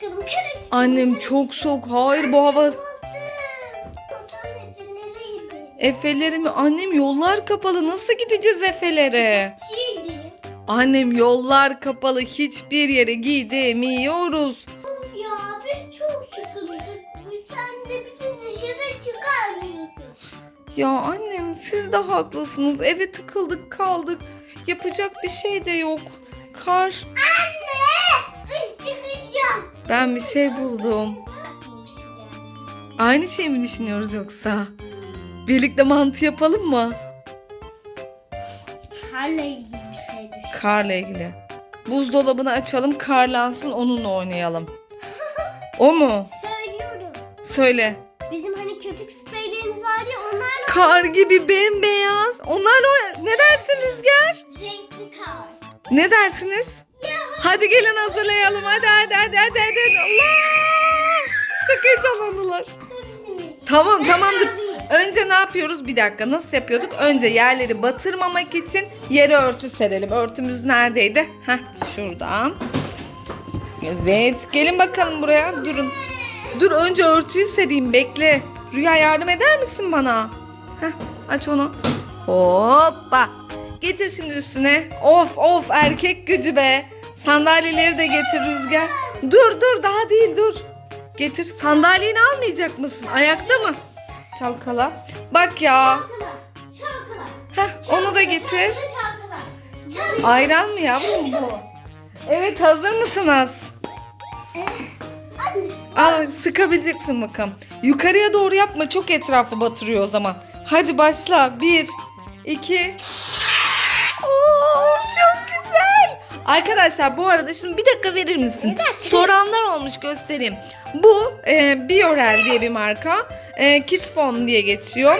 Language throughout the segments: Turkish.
Çıkalım kere Annem çok soğuk. Hayır bu hava. Efeleri mi? Annem yollar kapalı. Nasıl gideceğiz Efelere? Annem yollar kapalı. Hiçbir yere gidemiyoruz. Of ya biz çok sıkıldık. Sen de bizi dışarı çıkarmıyorsun. Ya annem siz de haklısınız. Eve tıkıldık kaldık. Yapacak bir şey de yok. Kar. Ben bir şey buldum. Aynı şey mi düşünüyoruz yoksa? Birlikte mantı yapalım mı? Karla ilgili bir şey düşün. Karla ilgili. Buzdolabını açalım, karlansın onunla oynayalım. O mu? Söylüyorum. Söyle. Bizim hani köpük spreylerimiz var ya onlarla Kar gibi bembeyaz. Onlarla oyn- Ne dersin Rüzgar? renkli kar. Ne dersiniz? Hadi gelin hazırlayalım. Hadi hadi hadi hadi hadi. Allah! Çok heyecanlandılar. Tamam tamamdır. Önce ne yapıyoruz? Bir dakika nasıl yapıyorduk? Önce yerleri batırmamak için yere örtü serelim. Örtümüz neredeydi? Heh şuradan. Evet gelin bakalım buraya. Durun. Dur önce örtüyü sereyim bekle. Rüya yardım eder misin bana? Heh aç onu. Hoppa. Getir şimdi üstüne. Of of erkek gücü be. Sandalyeleri de getir Rüzgar. Dur dur daha değil dur. Getir. Sandalyeni almayacak mısın? Ayakta mı? Çalkala. Bak ya. Çalkala. Heh, onu da getir. Ayran mı yavrum bu? Evet hazır mısınız? Al sıkabileceksin bakalım. Yukarıya doğru yapma çok etrafı batırıyor o zaman. Hadi başla. Bir, iki. Arkadaşlar bu arada şunu bir dakika verir misin? Soranlar olmuş göstereyim. Bu e, Biorel diye bir marka. E, Kids Phone diye geçiyor.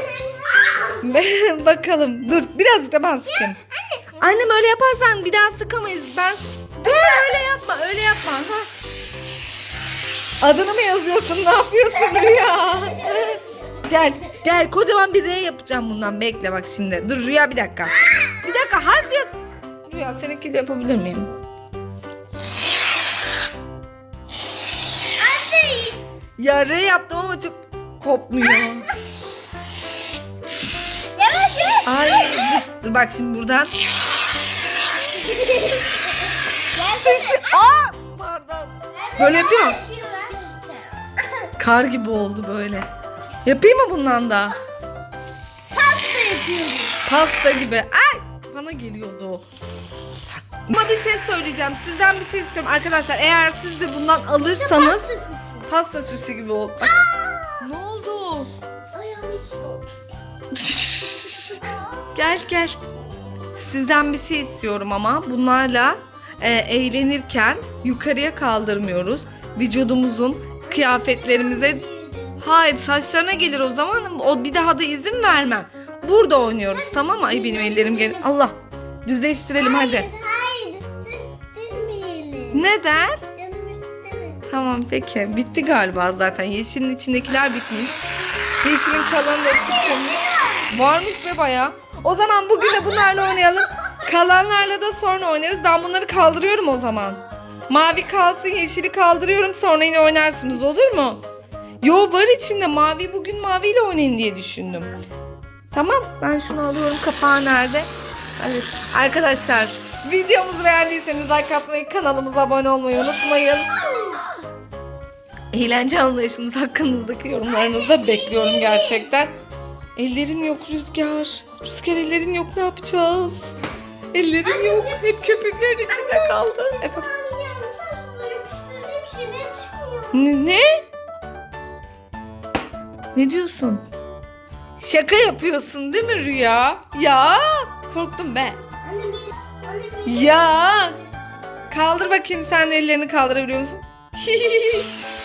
Bakalım dur birazcık da ben sıkayım. Annem öyle yaparsan bir daha sıkamayız. Ben dur öyle yapma öyle yapma. Ha. Adını mı yazıyorsun? Ne yapıyorsun Rüya? gel, gel. Kocaman bir R yapacağım bundan. Bekle bak şimdi. Dur Rüya bir dakika. Bir dakika Rüya seninki de yapabilir miyim? Ya R yaptım ama çok kopmuyor. Yavaş yavaş. Ay dur, dur bak şimdi buradan. Sesi. Aa! Pardon. Böyle yapıyor? Kar gibi oldu böyle. Yapayım mı bundan da? Pasta yapıyorum. Pasta gibi. Ay! Bana geliyordu. Ama bir şey söyleyeceğim. Sizden bir şey istiyorum arkadaşlar. Eğer siz de bundan alırsanız Pasta süsü. pasta süsü gibi oldu. Bak. Ne oldu? Ayağını soğut. Gel gel. Sizden bir şey istiyorum ama bunlarla e, eğlenirken yukarıya kaldırmıyoruz. Vücudumuzun kıyafetlerimize Hayır saçlarına gelir o zaman o bir daha da izin vermem. Burada oynuyoruz tamam mı? Ay benim ellerim gel. Allah. Düzleştirelim hadi. Hayır üstüne Neden? Canım istemedi. Tamam peki. Bitti galiba zaten. Yeşilin içindekiler bitmiş. Yeşilin kalanı da sıkılmış. Varmış be baya. O zaman bugün de bunlarla oynayalım. Kalanlarla da sonra oynarız. Ben bunları kaldırıyorum o zaman. Mavi kalsın yeşili kaldırıyorum sonra yine oynarsınız olur mu? Yo var içinde mavi bugün maviyle oynayın diye düşündüm. Tamam ben şunu alıyorum kapağı nerede? Hadi. Arkadaşlar videomuzu beğendiyseniz like atmayı kanalımıza abone olmayı unutmayın. Eğlence anlayışımız hakkınızdaki yorumlarınızı da bekliyorum gerçekten. Ellerin yok Rüzgar. Rüzgar ellerin yok ne yapacağız? Ellerin yok. Hep köpüklerin içinde kaldı. Efendim? Ne? Ne? Ne diyorsun? Şaka yapıyorsun değil mi Rüya? Ya korktum be. Anne bir, anne bir. Ya kaldır bakayım sen de ellerini kaldırabiliyor musun?